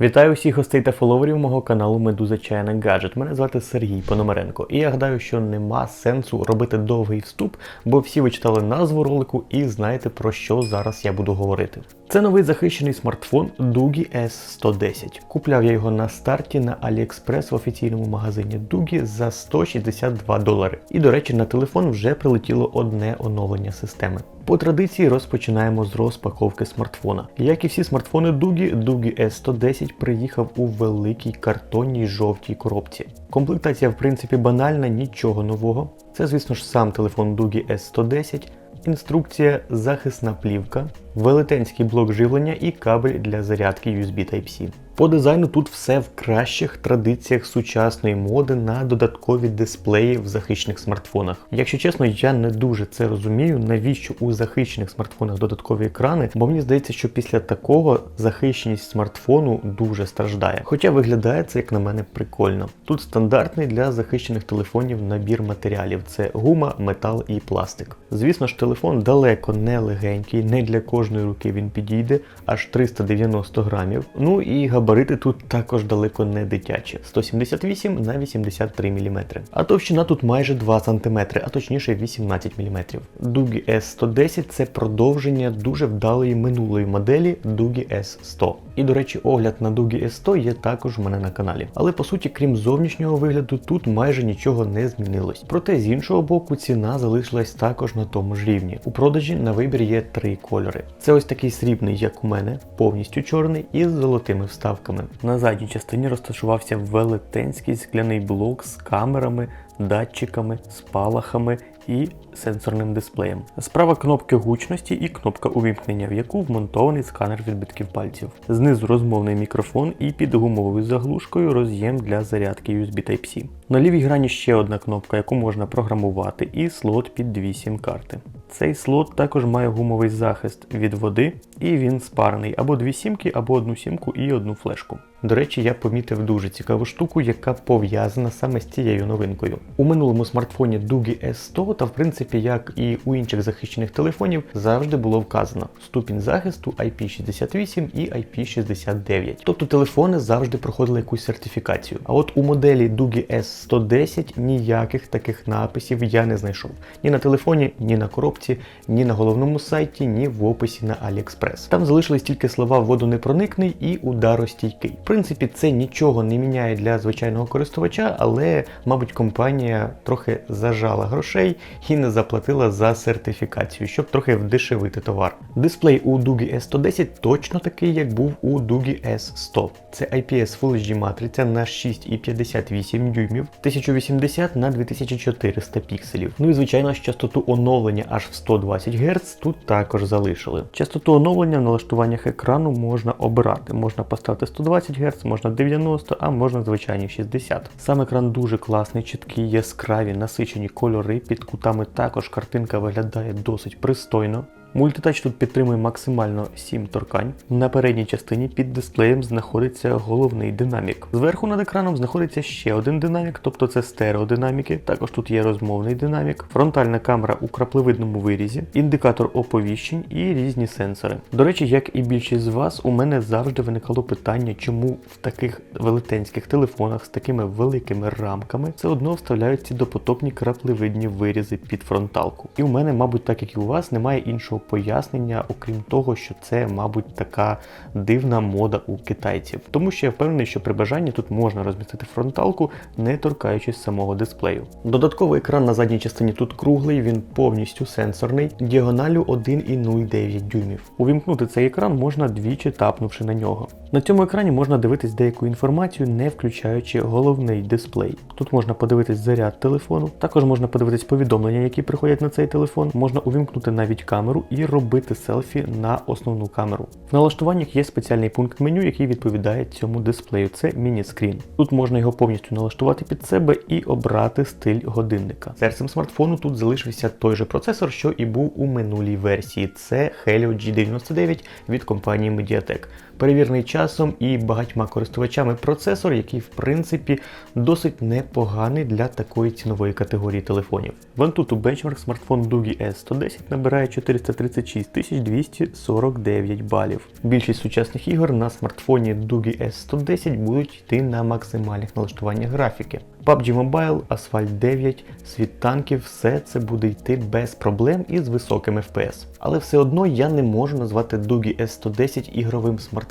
Вітаю всіх гостей та фоловерів мого каналу Медуза Чайна Гаджет. Мене звати Сергій Пономаренко, і я гадаю, що нема сенсу робити довгий вступ, бо всі ви читали назву ролику і знаєте про що зараз я буду говорити. Це новий захищений смартфон Doogie S110. Купляв я його на старті на AliExpress в офіційному магазині Doogie за 162 долари. І до речі, на телефон вже прилетіло одне оновлення системи. По традиції розпочинаємо з розпаковки смартфона. Як і всі смартфони Doogie, Doogie S110 приїхав у великій картонній жовтій коробці. Комплектація, в принципі, банальна, нічого нового. Це, звісно ж, сам телефон Doogie S110, інструкція, захисна плівка, велетенський блок живлення і кабель для зарядки USB Type-C. По дизайну тут все в кращих традиціях сучасної моди на додаткові дисплеї в захищених смартфонах. Якщо чесно, я не дуже це розумію, навіщо у захищених смартфонах додаткові екрани, бо мені здається, що після такого захищеність смартфону дуже страждає. Хоча виглядає це, як на мене, прикольно. Тут стандартний для захищених телефонів набір матеріалів: це гума, метал і пластик. Звісно ж, телефон далеко не легенький, не для кожної руки він підійде, аж 390 грамів. Ну і габарити тут також далеко не дитячі 178 на 83 мм. А товщина тут майже 2 см, а точніше 18 мм. Дугі S110 це продовження дуже вдалої минулої моделі Дугі S100. І до речі, огляд на Doogie S100 є також в мене на каналі. Але по суті, крім зовнішнього вигляду, тут майже нічого не змінилось. Проте з іншого боку, ціна залишилась також на тому ж рівні. У продажі на вибір є три кольори. Це ось такий срібний, як у мене, повністю чорний із золотими вставками. На задній частині розташувався велетенський скляний блок з камерами, датчиками, спалахами і сенсорним дисплеєм. Справа кнопки гучності і кнопка увімкнення, в яку вмонтований сканер відбитків пальців. Знизу розмовний мікрофон і під гумовою заглушкою роз'єм для зарядки USB Type-C. На лівій грані ще одна кнопка, яку можна програмувати, і слот під дві сім-карти. Цей слот також має гумовий захист від води, і він спарений або дві сімки, або одну сімку і одну флешку. До речі, я помітив дуже цікаву штуку, яка пов'язана саме з цією новинкою. У минулому смартфоні Doogie S100, та в принципі, як і у інших захищених телефонів, завжди було вказано ступінь захисту IP68 і IP69. Тобто телефони завжди проходили якусь сертифікацію. А от у моделі Doogie S110 ніяких таких написів я не знайшов. Ні на телефоні, ні на коробці, ні на головному сайті, ні в описі на AliExpress. Там залишились тільки слова водонепроникний і ударостійкий. В принципі, це нічого не міняє для звичайного користувача, але, мабуть, компанія трохи зажала грошей і не заплатила за сертифікацію, щоб трохи вдешевити товар. Дисплей у Doogie S110 точно такий, як був у Doogie S100. Це IPS Full HD матриця на 6,58 дюймів, 1080 на 2400 пікселів. Ну і звичайно, частоту оновлення аж в 120 Гц тут також залишили. Частоту оновлення в налаштуваннях екрану можна обирати. Можна поставити 120 Гц, можна 90, а можна звичайні 60. Сам екран дуже класний, чіткий, яскраві, насичені кольори. Під кутами також картинка виглядає досить пристойно. Мультитач тут підтримує максимально 7 торкань. На передній частині під дисплеєм знаходиться головний динамік. Зверху над екраном знаходиться ще один динамік, тобто це стереодинаміки. Також тут є розмовний динамік, фронтальна камера у краплевидному вирізі, індикатор оповіщень і різні сенсори. До речі, як і більшість з вас, у мене завжди виникало питання, чому в таких велетенських телефонах з такими великими рамками все одно вставляють ці допотопні краплевидні вирізи під фронталку. І у мене, мабуть, так як і у вас, немає іншого пояснення, окрім того, що це, мабуть, така дивна мода у китайців. Тому що я впевнений, що при бажанні тут можна розмістити фронталку, не торкаючись самого дисплею. Додатковий екран на задній частині тут круглий, він повністю сенсорний, діагоналю 1,09 дюймів. Увімкнути цей екран можна двічі тапнувши на нього. На цьому екрані можна дивитись деяку інформацію, не включаючи головний дисплей. Тут можна подивитись заряд телефону, також можна подивитись повідомлення, які приходять на цей телефон, можна увімкнути навіть камеру робити селфі на основну камеру. В налаштуваннях є спеціальний пункт меню, який відповідає цьому дисплею. Це міні-скрін. Тут можна його повністю налаштувати під себе і обрати стиль годинника. Серцем смартфону тут залишився той же процесор, що і був у минулій версії. Це Helio G99 від компанії Mediatek. Перевірений часом і багатьма користувачами процесор, який в принципі досить непоганий для такої цінової категорії телефонів. В Antutu Benchmark смартфон Doogie S110 набирає 436 249 балів. Більшість сучасних ігор на смартфоні Doogie S110 будуть йти на максимальних налаштуваннях графіки. PUBG Mobile, Asphalt 9, світ танків, все це буде йти без проблем і з високим FPS. Але все одно я не можу назвати Doogie S110 ігровим смартфоном.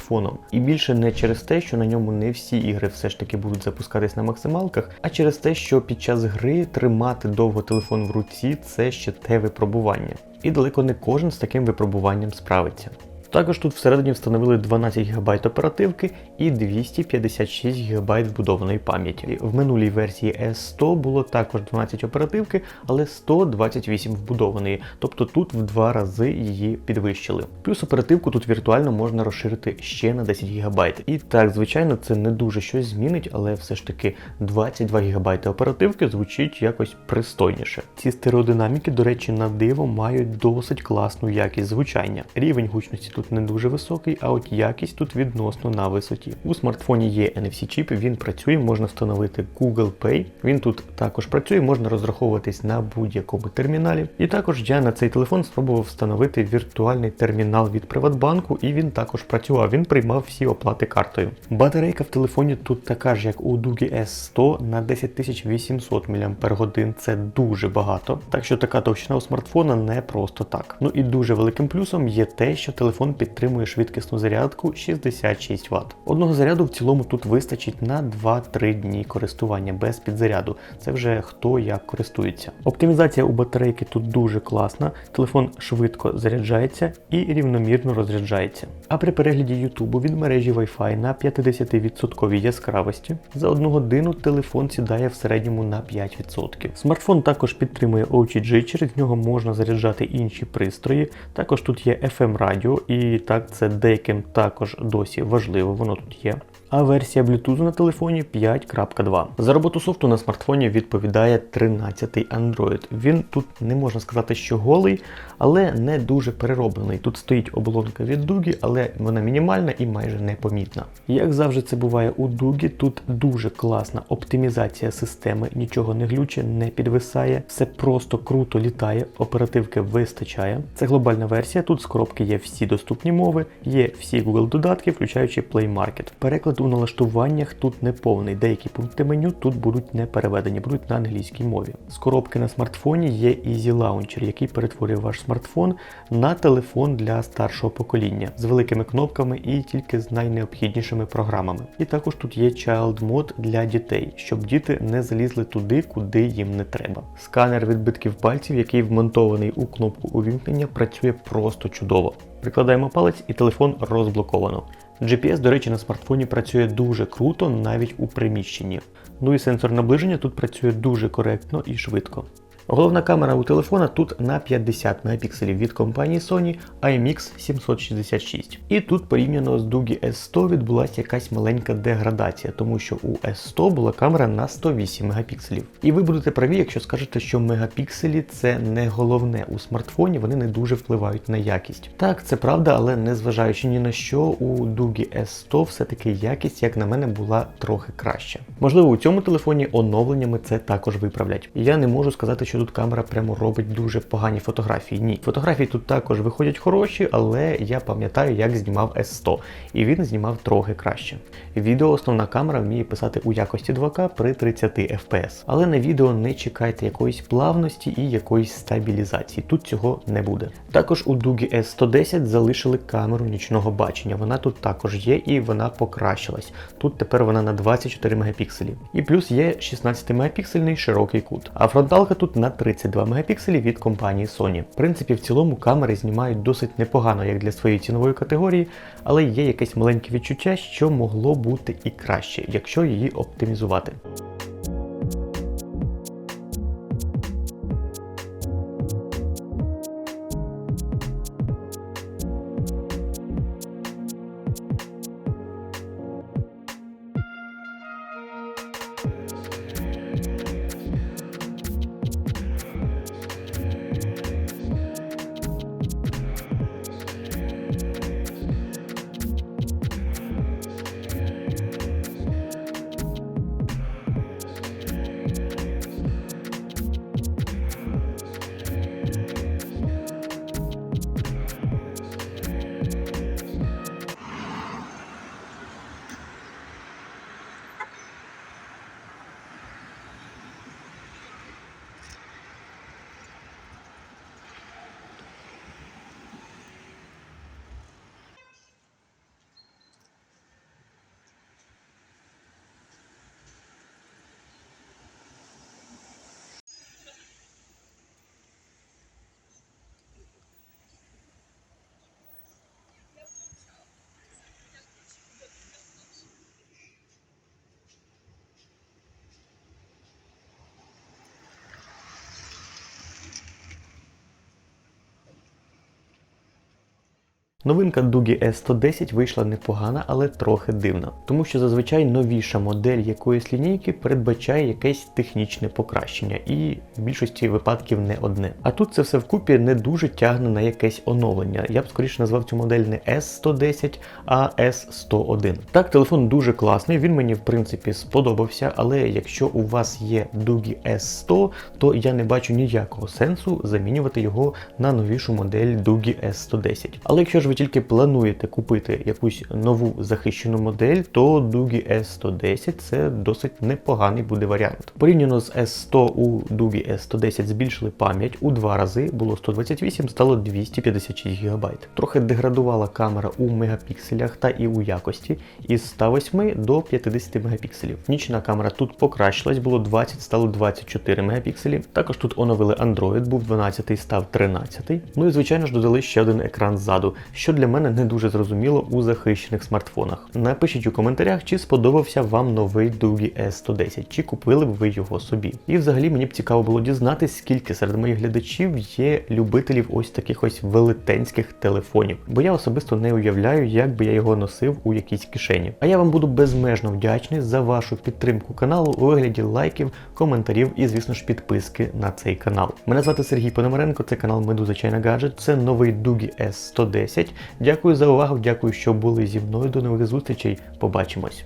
І більше не через те, що на ньому не всі ігри все ж таки будуть запускатись на максималках, а через те, що під час гри тримати довго телефон в руці це ще те випробування. І далеко не кожен з таким випробуванням справиться. Також тут всередині встановили 12 ГБ оперативки і 256 ГБ вбудованої пам'яті. В минулій версії S100 було також 12 оперативки, але 128 вбудованої, тобто тут в два рази її підвищили. Плюс оперативку тут віртуально можна розширити ще на 10 ГБ. І так, звичайно, це не дуже щось змінить, але все ж таки 22 ГБ оперативки звучить якось пристойніше. Ці стереодинаміки, до речі, на диво мають досить класну якість звучання. Рівень гучності тут не дуже високий, а от якість тут відносно на висоті. У смартфоні є NFC-чіп, він працює, можна встановити Google Pay. Він тут також працює, можна розраховуватись на будь-якому терміналі. І також я на цей телефон спробував встановити віртуальний термінал від Приватбанку, і він також працював. Він приймав всі оплати картою. Батарейка в телефоні тут така ж, як у Doogie S100 на 10800 мАч. Це дуже багато. Так що така товщина у смартфона не просто так. Ну і дуже великим плюсом є те, що телефон підтримує швидкісну зарядку 66 Вт. Одного заряду в цілому тут вистачить на 2-3 дні користування без підзаряду. Це вже хто як користується. Оптимізація у батарейки тут дуже класна. Телефон швидко заряджається і рівномірно розряджається. А при перегляді YouTube від мережі Wi-Fi на 50% яскравості за одну годину телефон сідає в середньому на 5%. Смартфон також підтримує OTG, через нього можна заряджати інші пристрої. Також тут є FM радіо і так це деяким також досі важливо, воно тут є. А версія Bluetooth на телефоні 5.2. За роботу софту на смартфоні відповідає 13-й Android. Він тут не можна сказати, що голий, але не дуже перероблений. Тут стоїть оболонка від Дугі, але вона мінімальна і майже непомітна. Як завжди це буває у Дугі, тут дуже класна оптимізація системи, нічого не глюче, не підвисає, все просто круто літає, оперативки вистачає. Це глобальна версія, тут з коробки є всі доступні мови, є всі Google додатки, включаючи Play Market. Переклад у налаштуваннях тут не повний. Деякі пункти меню тут будуть не переведені, будуть на англійській мові. З коробки на смартфоні є Easy Launcher, який перетворює ваш смартфон на телефон для старшого покоління з великими кнопками і тільки з найнеобхіднішими програмами. І також тут є Child Mode для дітей, щоб діти не залізли туди, куди їм не треба. Сканер відбитків пальців, який вмонтований у кнопку увімкнення, працює просто чудово. Прикладаємо палець і телефон розблоковано. GPS, до речі, на смартфоні працює дуже круто навіть у приміщенні. Ну і сенсор наближення тут працює дуже коректно і швидко. Головна камера у телефона тут на 50 Мп від компанії Sony IMX 766. І тут порівняно з Doogie S100 відбулася якась маленька деградація, тому що у S100 була камера на 108 Мп. І ви будете праві, якщо скажете, що мегапікселі це не головне у смартфоні, вони не дуже впливають на якість. Так, це правда, але незважаючи ні на що, у Doogie S100 все-таки якість, як на мене, була трохи краща. Можливо, у цьому телефоні оновленнями це також виправлять. Я не можу сказати, що тут камера прямо робить дуже погані фотографії. Ні, фотографії тут також виходять хороші, але я пам'ятаю, як знімав S100, і він знімав трохи краще. Відео основна камера вміє писати у якості 2К при 30 FPS. Але на відео не чекайте якоїсь плавності і якоїсь стабілізації. Тут цього не буде. Також у Doogie S110 залишили камеру нічного бачення. Вона тут також є і вона покращилась. Тут тепер вона на 24 мегапікселі. І плюс є 16 мегапіксельний широкий кут. А фронталка тут на 32 мегапікселі від компанії Sony. В принципі, в цілому камери знімають досить непогано, як для своєї цінової категорії, але є якесь маленьке відчуття, що могло бути і краще, якщо її оптимізувати. Новинка Doogie S110 вийшла непогана, але трохи дивна, тому що зазвичай новіша модель якоїсь лінійки передбачає якесь технічне покращення, і в більшості випадків не одне. А тут це все вкупі не дуже тягне на якесь оновлення. Я б скоріше назвав цю модель не S110, а S101. Так, телефон дуже класний, він мені в принципі сподобався, але якщо у вас є Doogie S100, то я не бачу ніякого сенсу замінювати його на новішу модель Doogie S110. Але якщо ж ви тільки плануєте купити якусь нову захищену модель, то Doogie S110 це досить непоганий буде варіант. Порівняно з S100 у Doogie S110 збільшили пам'ять у два рази, було 128, стало 256 ГБ. Трохи деградувала камера у мегапікселях та і у якості із 108 до 50 мегапікселів. Нічна камера тут покращилась, було 20, стало 24 мегапікселі. Також тут оновили Android, був 12, став 13. Ну і звичайно ж додали ще один екран ззаду, що для мене не дуже зрозуміло у захищених смартфонах. Напишіть у коментарях, чи сподобався вам новий Doogie S110, чи купили б ви його собі. І взагалі мені б цікаво було дізнатись, скільки серед моїх глядачів є любителів ось таких ось велетенських телефонів. Бо я особисто не уявляю, як би я його носив у якійсь кишені. А я вам буду безмежно вдячний за вашу підтримку каналу у вигляді лайків, коментарів і, звісно ж, підписки на цей канал. Мене звати Сергій Пономаренко, це канал Медуза Чайна Гаджет. Це новий Doogie S110. Дякую за увагу, дякую, що були зі мною. До нових зустрічей. Побачимось.